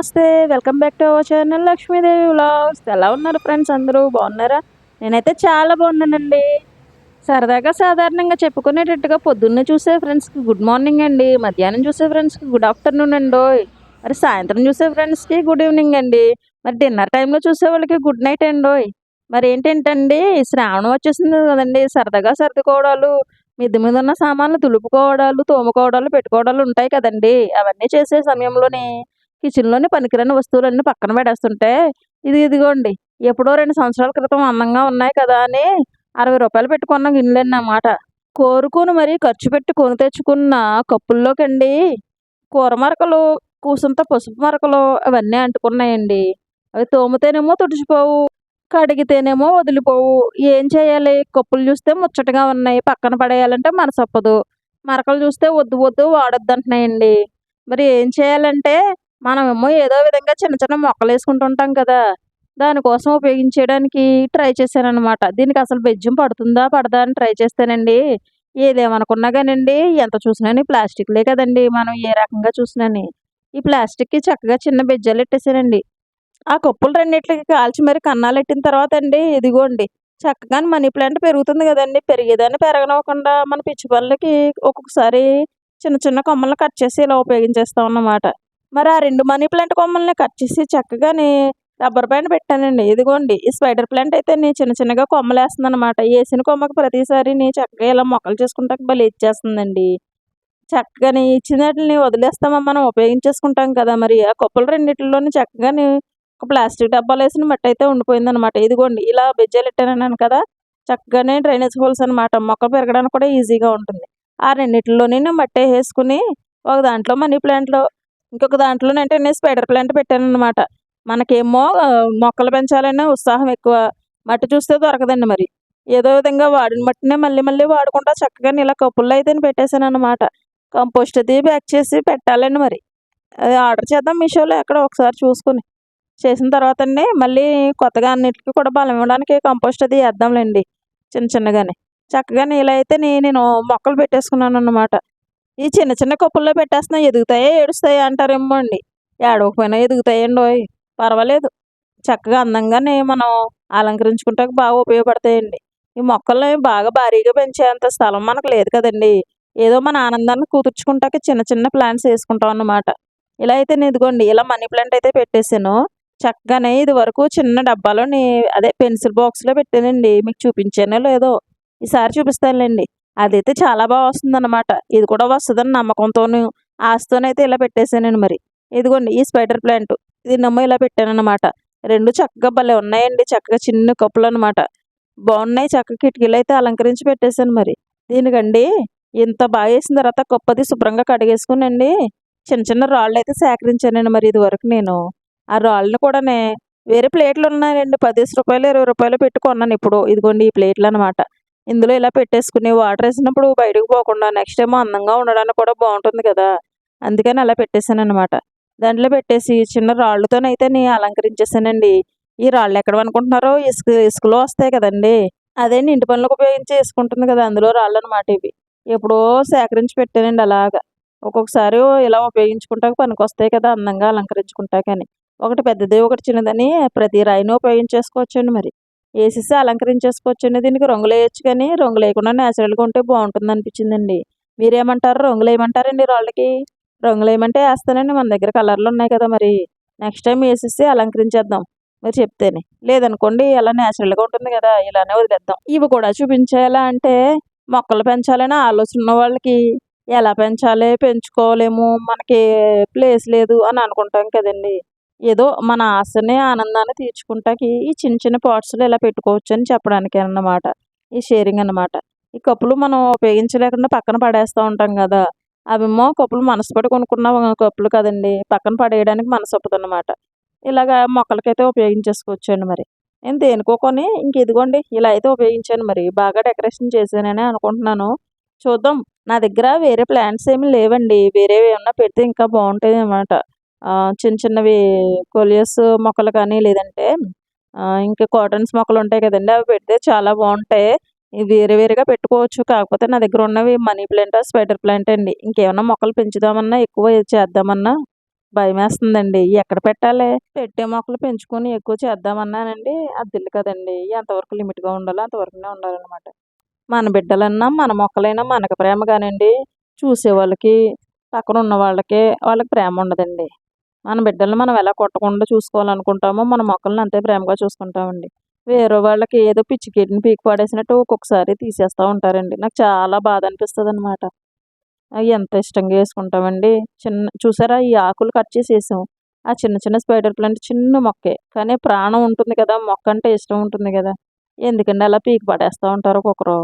నమస్తే welcome back to our channel Lakshmidevi vlogs. ఎలా ఉన్నారు ఫ్రెండ్స్ అందరూ? బాగున్నారా? నేనైతే చాలా బాగున్నానండి. సరదాగా సాధారణంగా చెప్పుకునేటట్టుగా పొద్దున్నే చూసే ఫ్రెండ్స్కి గుడ్ మార్నింగ్ అండి. మధ్యాహ్నం చూసే ఫ్రెండ్స్కి గుడ్ ఆఫ్టర్నూన్ అండి మరి సాయంత్రం చూసే ఫ్రెండ్స్కి గుడ్ ఈవినింగ్ అండి. మరి డిన్నర్ టైంలో చూసే వాళ్ళకి గుడ్ నైట్ అండి మరి ఏంటంటండి? శ్రావణం వచ్చేసింది కదండి. సరదాగా సర్దుకోవడాలు మిద్ది మీద ఉన్న సామాన్లు తులుపుకోవడాలు తోముకోవడాలు పెట్టుకోవడాలు ఉంటాయి కదండి. అవన్నీ చేసే సమయంలోనే కిచెన్లోని పనికిరాని వస్తువులన్నీ పక్కన పడేస్తుంటే ఇది ఇదిగోండి ఎప్పుడో రెండు సంవత్సరాల క్రితం అందంగా ఉన్నాయి కదా అని అరవై రూపాయలు పెట్టుకున్న గిన్నెలు అన్నమాట. కోరుకుని మరీ ఖర్చు పెట్టి కొని తెచ్చుకున్న కప్పుల్లోకండి కూర మరకలు కూసంత పసుపు మరకలు అవన్నీ అంటుకున్నాయండి. అవి తోమితేనేమో తుడిచిపోవు కడిగితేనేమో వదిలిపోవు. ఏం చేయాలి? కప్పులు చూస్తే ముచ్చటగా ఉన్నాయి పక్కన పడేయాలంటే మనసొప్పదు. మరకలు చూస్తే వద్దు వద్దు వాడొద్దు అంటున్నాయండి మరి ఏం చేయాలంటే మనమేమో ఏదో విధంగా చిన్న చిన్న మొక్కలు వేసుకుంటుంటాం కదా. దానికోసం ఉపయోగించేయడానికి ట్రై చేశానమాట దీనికి అసలు బెజ్జం పడుతుందా పడదా అని ట్రై చేస్తానండి. ఏదేమనుకున్నా కానండి ఎంత చూసినా ప్లాస్టిక్లే కదండి మనం ఏ రకంగా చూసినాను ఈ ప్లాస్టిక్కి చక్కగా చిన్న బెజ్జాలు పెట్టేశానండి ఆ కప్పులు రెండిట్లకి కాల్చి మరి కన్నాలు పెట్టిన తర్వాత అండి ఇదిగోండి. చక్కగా మనీ ప్లాంట్ పెరుగుతుంది కదండి. పెరిగేదాన్ని పెరగనివ్వకుండా మన పిచ్చి పళ్ళకి ఒక్కొక్కసారి చిన్న చిన్న కొమ్మలు కట్ చేసి ఇలా ఉపయోగించేస్తాం అన్నమాట. మరి ఆ రెండు మనీ ప్లాంట్ కొమ్మల్ని కట్ చేసి చక్కగాని రబ్బర్ బ్యాండ్ పెట్టానండి. ఇదిగోండి ఈ స్పైడర్ ప్లాంట్ అయితే నేను చిన్న చిన్నగా కొమ్మలు వేస్తుంది అనమాట వేసిన కొమ్మకి ప్రతిసారి నేను చక్కగా ఇలా మొక్కలు చేసుకుంటాక భలే ఇచ్చేస్తుందండి. చక్కగాని ఇచ్చిన వాటిని వదిలేస్తామా మనం ఉపయోగించేసుకుంటాం కదా మరి. ఆ కొప్పలు రెండిట్లోని చక్కగాని ఒక ప్లాస్టిక్ డబ్బాలు వేసిన మట్టి అయితే ఉండిపోయింది అనమాట ఇదిగోండి ఇలా బెజ్జాలు పెట్టానన్నాను కదా చక్కగానే డ్రైనేజ్ హోల్స్ అనమాట మొక్కలు పెరగడానికి కూడా ఈజీగా ఉంటుంది. ఆ రెండింటిలోనే మట్టి వేసుకుని ఒక దాంట్లో మనీ ప్లాంట్లో ఇంకొక దాంట్లోనంటే నేను స్పైడర్ ప్లాంట్ పెట్టాను అనమాట మనకేమో మొక్కలు పెంచాలనే ఉత్సాహం ఎక్కువ. మట్టి చూస్తే దొరకదండి మరి. ఏదో విధంగా వాడిన మట్టినే మళ్ళీ మళ్ళీ వాడుకుంటా చక్కగా ఇలా కప్పుల్లో అయితే పెట్టేశాను అనమాట కంపోస్ట్ అది ప్యాక్ చేసి పెట్టాలండి మరి. అది ఆర్డర్ చేద్దాం మీషోలో ఎక్కడ ఒకసారి చూసుకుని. చేసిన తర్వాత మళ్ళీ కొత్తగా అన్నిటికీ కూడా బలం ఇవ్వడానికి కంపోస్ట్ అది వేద్దాంలేండి చిన్న చిన్నగానే. చక్కగా ఇలా అయితే నేను మొక్కలు పెట్టేసుకున్నాను అన్నమాట ఈ చిన్న చిన్న కప్పుల్లో పెట్టేస్తున్నా ఎదుగుతాయో ఏడుస్తాయో అంటారేమో అండి. ఏడవకపోయినా ఎదుగుతాయండి ఓయ్. పర్వాలేదు. చక్కగా అందంగానే మనం అలంకరించుకుంటే బాగా ఉపయోగపడతాయండి. ఈ మొక్కల్ని బాగా భారీగా పెంచేంత స్థలం మనకు లేదు కదండి. ఏదో మన ఆనందాన్ని కూతుర్చుకుంటాక చిన్న చిన్న ప్లాంట్స్ వేసుకుంటాం అన్నమాట. ఇలా అయితే ఇదిగోండి ఇలా మనీ ప్లాంట్ అయితే పెట్టేశాను. చక్కగానే ఇది వరకు చిన్న డబ్బాలోని అదే పెన్సిల్ బాక్స్లో పెట్టానండి. మీకు చూపించానో లేదో. ఈసారి చూపిస్తానులేండి. అదైతే చాలా బాగా వస్తుంది అనమాట ఇది కూడా వస్తుందని నమ్మకంతోను ఆశతోనైతే ఇలా పెట్టేశానండి మరి. ఇదిగోండి ఈ స్పైడర్ ప్లాంట్ దీన్నమ్మో ఇలా పెట్టాను అనమాట రెండు చక్కగా భలే ఉన్నాయండి. చక్కగా చిన్న కప్పులు అనమాట బాగున్నాయి. చక్కగా కిటికీలు అయితే అలంకరించి పెట్టేశాను మరి. దీనికండి ఇంత బాగా వేసిన తర్వాత కప్పది శుభ్రంగా కడిగేసుకునండి. చిన్న చిన్న రాళ్ళు అయితే సేకరించానండి మరి ఇది వరకు నేను. ఆ రాళ్ళని కూడానే వేరే ప్లేట్లు ఉన్నాయండి. పదిహేను రూపాయలు ఇరవై రూపాయలు పెట్టుకున్నాను ఇప్పుడు. ఇదిగోండి ఈ ప్లేట్లు అనమాట ఇందులో ఇలా పెట్టేసుకుని వాటర్ వేసినప్పుడు బయటకు పోకుండా నెక్స్ట్ ఏమో అందంగా ఉండడానికి కూడా బాగుంటుంది కదా. అందుకని అలా పెట్టేశాను అనమాట దాంట్లో పెట్టేసి చిన్న రాళ్ళతోనైతే నేను అలంకరించేసానండి ఈ రాళ్ళు ఎక్కడ అనుకుంటున్నారో ఇసుక ఇసుకలో వస్తాయి కదండి. అదే ఇంటి పనులకు ఉపయోగించి వేసుకుంటుంది కదా అందులో రాళ్ళు అనమాట ఇవి. ఎప్పుడో సేకరించి పెట్టానండి అలాగా. ఒక్కొక్కసారి ఇలా ఉపయోగించుకుంటాక పనికి వస్తాయి కదా అందంగా అలంకరించుకుంటాకని. ఒకటి పెద్దది ఒకటి చిన్నదని ప్రతి రాయిని ఉపయోగించేసుకోవచ్చండి మరి. వేసేసి అలంకరించేసుకోవచ్చండి. దీనికి రంగులు వేయచ్చు కానీ రంగులు వేయకుండా నేచురల్గా ఉంటే బాగుంటుంది అనిపించిందండి. మీరేమంటారు? రంగులు వేయమంటారండి రాళ్ళకి? రంగులు వేయమంటే వేస్తానండి. మన దగ్గర కలర్లు ఉన్నాయి కదా మరి. నెక్స్ట్ టైం వేసేసి అలంకరించేద్దాం. మీరు చెప్తేనే. లేదనుకోండి ఇలా న్యాచురల్గా ఉంటుంది కదా ఇలానే వదిలేద్దాం. ఇవి కూడా చూపించేలా అంటే మొక్కలు పెంచాలని ఆలోచన ఉన్న వాళ్ళకి ఎలా పెంచాలి? పెంచుకోలేము. మనకి ప్లేస్ లేదు అని అనుకుంటాం కదండి. ఏదో మన ఆశని ఆనందాన్ని తీర్చుకుంటాకి ఈ చిన్న చిన్న పాట్స్లో ఇలా పెట్టుకోవచ్చు అని చెప్పడానికి అన్నమాట ఈ షేరింగ్ అనమాట ఈ కప్పులు మనం ఉపయోగించలేకుండా పక్కన పడేస్తూ ఉంటాం కదా అవేమో కప్పులు మనసు పడి కొనుక్కున్న కప్పులు కదండి పక్కన పడేయడానికి మనసు ఒప్పుదన్నమాట. ఇలాగ మొక్కలకైతే ఉపయోగించేసుకోవచ్చండి మరి. నేను దేనికో కొని ఇంక ఇదిగోండి ఇలా అయితే ఉపయోగించాను మరి బాగా డెకరేషన్ చేశానని అనుకుంటున్నాను. చూద్దాం నా దగ్గర వేరే ప్లాంట్స్ ఏమి లేవండి వేరేవి ఏమన్నా పెడితే ఇంకా బాగుంటుంది అనమాట చిన్న చిన్నవి కొలియస్ మొక్కలు కానీ లేదంటే ఇంకా కాటన్స్ మొక్కలు ఉంటాయి కదండి అవి పెడితే చాలా బాగుంటాయి. వేరే వేరేగా పెట్టుకోవచ్చు. కాకపోతే నా దగ్గర ఉన్నవి మనీ ప్లాంట్ స్వెటర్ ప్లాంట్ అండి. ఇంకేమన్నా మొక్కలు పెంచుదామన్నా ఎక్కువ చేద్దామన్నా భయమేస్తుందండి. ఎక్కడ పెట్టాలి? పెట్టే మొక్కలు పెంచుకొని ఎక్కువ చేద్దామన్నానండి. అది తెలియదు కదండి. ఎంతవరకు లిమిట్గా ఉండాలో అంతవరకునే ఉండాలన్నమాట. మన బిడ్డలన్నా మన మొక్కలైనా మనకు ప్రేమ కానండి చూసే వాళ్ళకి పక్కన ఉన్న వాళ్ళకి వాళ్ళకి ప్రేమ ఉండదండి. మన బిడ్డలను మనం ఎలా కొట్టకుండా చూసుకోవాలనుకుంటామో మన మొక్కలను అంతే ప్రేమగా చూసుకుంటామండి. వేరే వాళ్ళకి ఏదో పిచ్చికెట్టిన పీకి పాడేసినట్టు ఒక్కొక్కసారి తీసేస్తూ ఉంటారండి. నాకు చాలా బాధ అనిపిస్తుంది అనమాట అవి ఎంత ఇష్టంగా వేసుకుంటామండి. చిన్న చూసారా ఈ ఆకులు కట్ చేసి వేసాం ఆ చిన్న చిన్న స్పైడర్ ప్లాంట్ చిన్న మొక్కే. కానీ ప్రాణం ఉంటుంది కదా మొక్క అంటే ఇష్టం ఉంటుంది కదా. ఎందుకండి అలా పీకి పడేస్తూ ఉంటారు ఒక్కొక్కరు?